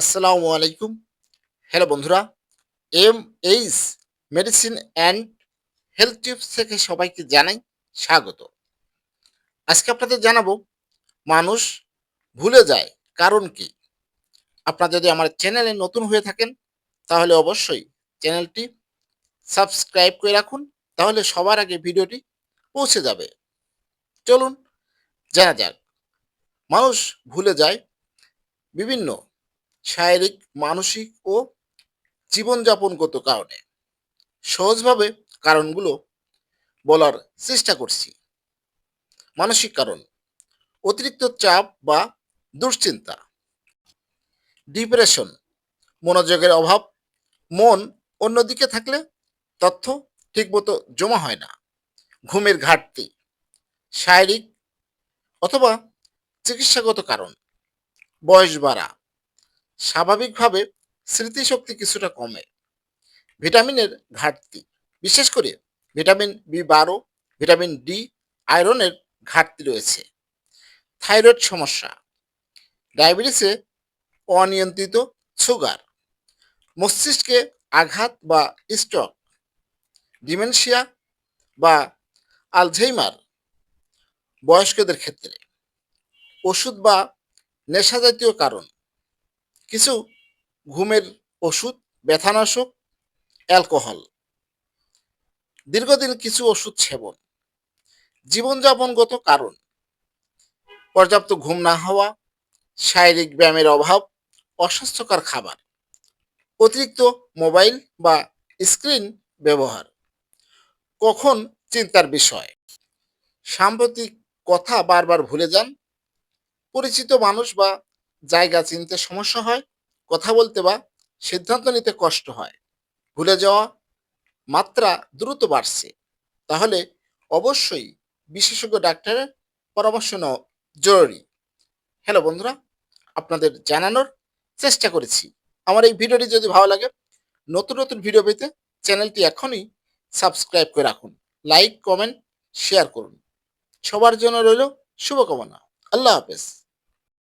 আসসালামু আলাইকুম। হ্যালো বন্ধুরা M H medicine and health tips থেকে সবাইকে জানাই স্বাগত। আজকে আপনাদের জানাব, মানুষ ভুলে যায় কারণ কি? আপনারা যদি আমার চ্যানেলে নতুন হয়ে থাকেন, তাহলে অবশ্যই চ্যানেলটি সাবস্ক্রাইব করে রাখুন, তাহলে সবার আগে ভিডিওটি পৌঁছে যাবে। চলুন, জানা যাক, মানুষ ভুলে যায় বিভিন্ন শারীরিক, মানসিক ও জীবনযাপনগত কারণে। সহজভাবে কারণগুলো বলার চেষ্টা করছি। মানসিক কারণ, অতিরিক্ত চাপ বা দুশ্চিন্তা, ডিপ্রেশন, মনোযোগের অভাব, মন অন্যদিকে থাকলে তথ্য ঠিকমতো জমা হয় না, ঘুমের ঘাটতি, শারীরিক অথবা চিকিৎসাগত কারণ, বয়স বাড়া স্বাভাবিকভাবে স্মৃতিশক্তি কিছুটা কমে। ভিটামিনের ঘাটতি, বিশেষ করে ভিটামিন বি বারো, ভিটামিন ডি, আয়রনের ঘাটতি রয়েছে। থাইরয়েড সমস্যা, ডায়াবেটিসে অনিয়ন্ত্রিত সুগার, মস্তিষ্কে আঘাত বা স্ট্রোক, ডিমেনশিয়া বা আলঝেইমার বয়স্কদের ক্ষেত্রে। ওষুধ বা নেশা জাতীয় কারণ কিছু ঘুমের ওষুধ, ব্যথানাশক, অ্যালকোহল। দীর্ঘদিন কিছু ওষুধ সেবন। জীবনযাপনগত কারণ। পর্যাপ্ত ঘুম না হওয়া, শারীরিক ব্যায়ামের অভাব, অস্বাস্থ্যকর খাবার, অতিরিক্ত মোবাইল বা স্ক্রিন ব্যবহার। কখন চিন্তার বিষয়? সাম্প্রতিক কথা বারবার ভুলে যান? পরিচিত মানুষ বা জায়গা চিনতে সমস্যা হয়, কথা বলতে বা সিদ্ধান্ত নিতে কষ্ট হয়। ভুলে যাওয়া মাত্রা দ্রুত বাড়ছে। তাহলে অবশ্যই বিশেষজ্ঞ ডাক্তারের পরামর্শ নেওয়া জরুরি। হ্যালো বন্ধুরা, আপনাদের জানানোর চেষ্টা করেছি। আমার এই ভিডিওটি যদি ভালো লাগে, নতুন নতুন ভিডিও পেতে চ্যানেলটি এখনই সাবস্ক্রাইব করে রাখুন। লাইক, কমেন্ট, শেয়ার করুন। সবার জন্য রইল শুভকামনা। আল্লাহ হাফেজ।